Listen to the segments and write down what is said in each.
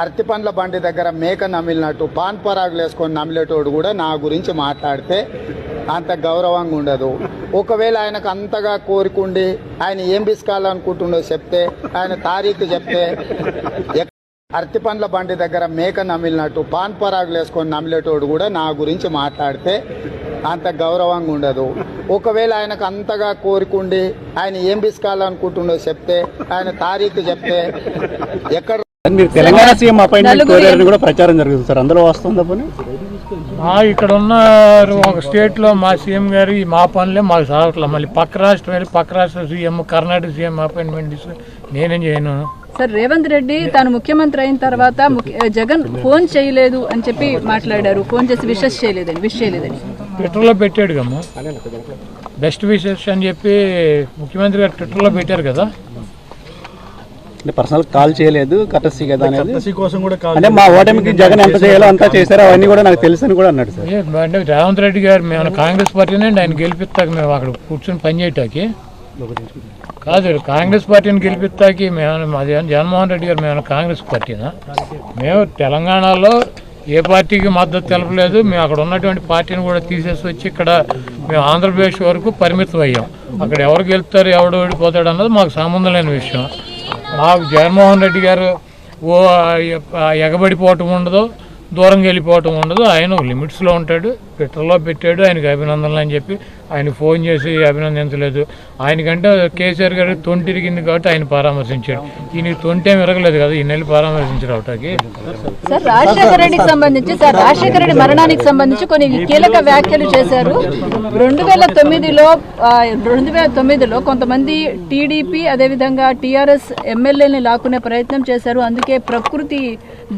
అరటి పండ్ల బండి దగ్గర మేక నమిలినట్టు పాన్ పరాగులు వేసుకొని నమిలేటోడు కూడా నా గురించి మాట్లాడితే అంత గౌరవంగా ఉండదు. ఒకవేళ ఆయనకు అంతగా కోరుకుండి ఆయన ఏం బిసుకోవాలనుకుంటుండో చెప్తే ఆయన తారీఖు చెప్తే ఎక్- అరటి పండ్ల బండి దగ్గర మేక నమిలినట్టు పాన్ పరాగులు వేసుకొని నమిలేటోడు కూడా నా గురించి మాట్లాడితే అంత గౌరవంగా ఉండదు. ఒకవేళ ఆయనకు అంతగా కోరుకుండి ఆయన ఏం బిసుకోవాలనుకుంటుండో చెప్తే ఆయన తారీఖు చెప్తే ఎక్కడ మీరు తెలంగాణ సీఎం అపాయింట్మెంట్ కోరారని కూడా ప్రచారం జరుగుతుంది సార్. అందులో వస్తుందా పోనీ? మా ఇక్కడ ఉన్న ఒక స్టేట్లో మా సీఎం గారు మా పనులే మాకు సాగట్లేదు మళ్ళీ పక్క రాష్ట్రం వెళ్ళి పక్క రాష్ట్ర సీఎం కర్ణాటక సీఎం అపాయింట్మెంట్ ఇస్తే నేనేం చేయను. సార్ రేవంత్ రెడ్డి తాను ముఖ్యమంత్రి అయిన తర్వాత జగన్ ఫోన్ చేయలేదు అని చెప్పి మాట్లాడారు. ఫోన్ చేసి విషెస్ చేయలేదని విష్ చేయలేదని. ట్విట్టర్లో పెట్టాడు కమ్మా బెస్ట్ విషెస్ అని చెప్పి ముఖ్యమంత్రి గారు ట్విట్టర్లో పెట్టారు కదా. అంటే పర్సనల్ కాల్ చేయలేదు కటస్సీ కదా అనేది. కోసం కూడా అంటే మా ఓటమికి జగన్ ఎంత చేయాలో అంతా చేశారో అవన్నీ కూడా నాకు తెలుసు అని కూడా అన్నాడు సార్. అంటే రేవంత్ రెడ్డి గారు మేము కాంగ్రెస్ పార్టీనే ఆయన గెలిపిస్తాక మేము అక్కడ కూర్చొని పని చేయటానికి. కాదు కాంగ్రెస్ పార్టీని గెలిపిస్తాకి మేము మాది ఏమన్నా జగన్మోహన్ రెడ్డి గారు మేము కాంగ్రెస్ పార్టీనా? మేము తెలంగాణలో ఏ పార్టీకి మద్దతు తెలపలేదు మేము అక్కడ ఉన్నటువంటి పార్టీని కూడా తీసేసి వచ్చి ఇక్కడ మేము ఆంధ్రప్రదేశ్ వరకు పరిమితం అయ్యాం అక్కడ ఎవరు గెలుస్తారు ఎవడు ఓడిపోతాడు అన్నది మాకు సంబంధం లేని విషయం. మాకు జగన్మోహన్ రెడ్డి గారు ఓ ఎగబడిపోవటం ఉండదు దూరంగా వెళ్ళిపోవటం ఉండదు. ఆయన లిమిట్స్లో ఉంటాడు ట్విట్టర్లో పెట్టాడు ఆయనకి అభినందనలు అని చెప్పి ఆయన ఫోన్ చేసి అభినందించలేదు. ఆయనకంటే కేసీఆర్ గారు తొంటిరిగింది కాబట్టి ఆయన పరామర్శించాడు. ఈయన తొంటి ఏమి విరగలేదు కదా ఈ నెల పరామర్శించారు అవటాకి సార్ రాజశేఖర రెడ్డికి సంబంధించి సార్ రాజశేఖర రెడ్డి మరణానికి సంబంధించి కొన్ని కీలక వ్యాఖ్యలు చేశారు. రెండు వేల తొమ్మిదిలో రెండు వేల తొమ్మిదిలో కొంతమంది టీడీపీ అదేవిధంగా టీఆర్ఎస్ ఎమ్మెల్యేని లాక్కునే ప్రయత్నం చేశారు. అందుకే ప్రకృతి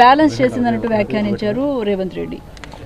బ్యాలెన్స్ చేసిందన్నట్టు వ్యాఖ్యానించారు రేవంత్ రెడ్డి.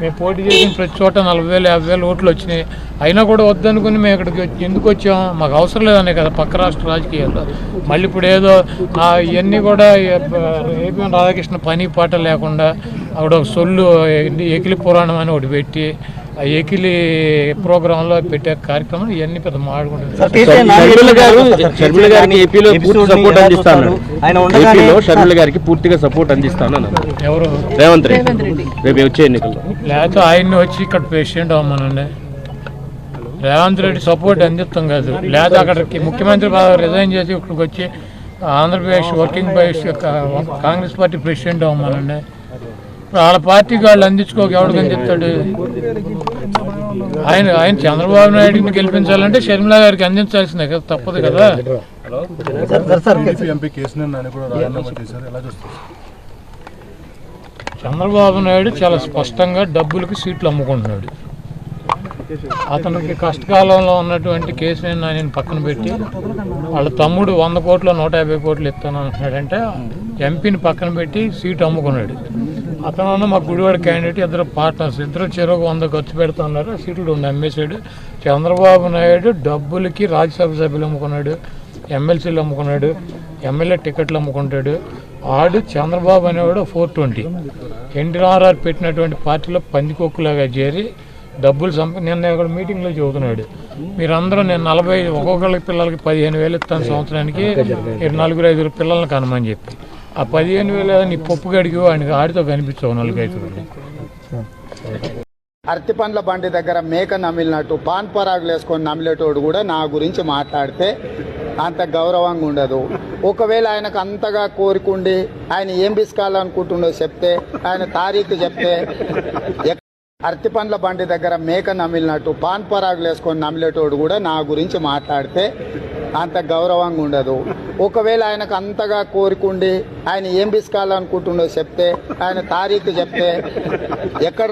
మేము పోటీ చేసిన ప్రతి చోట నలభై వేలు యాభై వేలు ఓట్లు వచ్చినాయి. అయినా కూడా వద్దనుకుని మేము ఇక్కడికి ఎందుకు వచ్చాం? మాకు అవసరం లేదనే కదా పక్క రాష్ట్ర రాజకీయాల్లో. మళ్ళీ ఇప్పుడు ఏదో ఇవన్నీ కూడా ఏపీ రాధాకృష్ణ పని పాట లేకుండా అక్కడ ఒక సొల్లు ఏ- ఎకిలి పురాణం అని ఒకటి పెట్టి ఆ ఎకిలి ప్రోగ్రాంలో పెట్టే కార్యక్రమం ఇవన్నీ పెద్ద షర్మిల గారికి ఏపీలో పూర్తి సపోర్ట్ అందిస్తాను. ఏపీలో షర్మిల గారికి పూర్తిగా సపోర్ట్ అందిస్తాను ఎవరు? రేవంత్ రెడ్డి. రేవంత్ రెడ్డి. రేపు వచ్చే ఎన్నికల్లో. లేకపోతే ఆయన్ని వచ్చి ఇక్కడ ప్రెసిడెంట్ అవ్వమనండి. రేవంత్ రెడ్డి సపోర్ట్ అందిస్తాం కాదు. లేదా అక్కడికి ముఖ్యమంత్రి రిజైన్ చేసి ఇక్కడికి వచ్చి Andhra Pradesh working Congress party president అవ్వమనండి. వాళ్ళ పార్టీకి వాళ్ళు అందించుకోక ఎవడికని చెప్తాడు? ఆయన ఆయన చంద్రబాబు నాయుడిని గెలిపించాలంటే షర్మిల గారికి అందించాల్సిందే కదా తప్పదు కదా. చంద్రబాబు నాయుడు చాలా స్పష్టంగా డబ్బులకి సీట్లు అమ్ముకుంటున్నాడు. అతనికి కష్టకాలంలో ఉన్నటువంటి కేసీఆర్ నాని పక్కన పెట్టి వాళ్ళ తమ్ముడు వంద కోట్లు నూట యాభై కోట్లు ఇస్తాను అంటున్నాడంటే ఎంపీని పక్కన పెట్టి సీటు అమ్ముకున్నాడు. అతను మా గుడివాడ క్యాండిడేట్ ఇద్దరు పార్ట్నర్స్ ఇద్దరు చెరువు వంద ఖర్చు పెడుతున్నారు. సీట్లు రెండు అమ్మేశాడు చంద్రబాబు నాయుడు డబ్బులకి రాజ్యసభ సభ్యులు అమ్ముకున్నాడు. ఎమ్మెల్సీలు అమ్ముకున్నాడు. ఎమ్మెల్యే టికెట్లు అమ్ముకుంటాడు. ఆడు చంద్రబాబు అనేవాడు ఫోర్ ట్వంటీ. ఎన్టీ రామారావు పెట్టినటువంటి పార్టీలో పందికొక్కులాగా చేరి డబ్బులు సంప నిన్న ఇక్కడ మీటింగ్లో చెబుతున్నాడు. మీరందరూ నేను నలభై ఒక్కొక్కళ్ళకి పిల్లలకి పదిహేను వేలు ఇస్తాను సంవత్సరానికి. నలుగురు ఐదుగురు పిల్లల్ని కనమని చెప్పి. ఆ పదిహేను వేల నీ పప్పు గడికి వాడికి ఆడితో కనిపించవు అరటి పండ్ల బండి దగ్గర మేక నమిలినట్టు పాన్ పరాగులు వేసుకొని నమిలేటోడు కూడా నా గురించి మాట్లాడితే అంత గౌరవంగా ఉండదు. ఒకవేళ ఆయనకు అంతగా కోరుకుండి ఆయన ఏం బిస్కాలనుకుంటుండో చెప్తే ఆయన తారీఖు చెప్తే అరటి పండ్ల బండి దగ్గర మేక నమిలినట్టు పాన్ పరాగులు వేసుకొని నమిలేటోడు కూడా నా గురించి మాట్లాడితే అంత గౌరవంగా ఉండదు. ఒకవేళ ఆయనకు అంతగా కోరుకుండి ఆయన ఏం బిస్కాలనుకుంటుండో చెప్తే ఆయన తారీఖు చెప్తే ఎక్కడ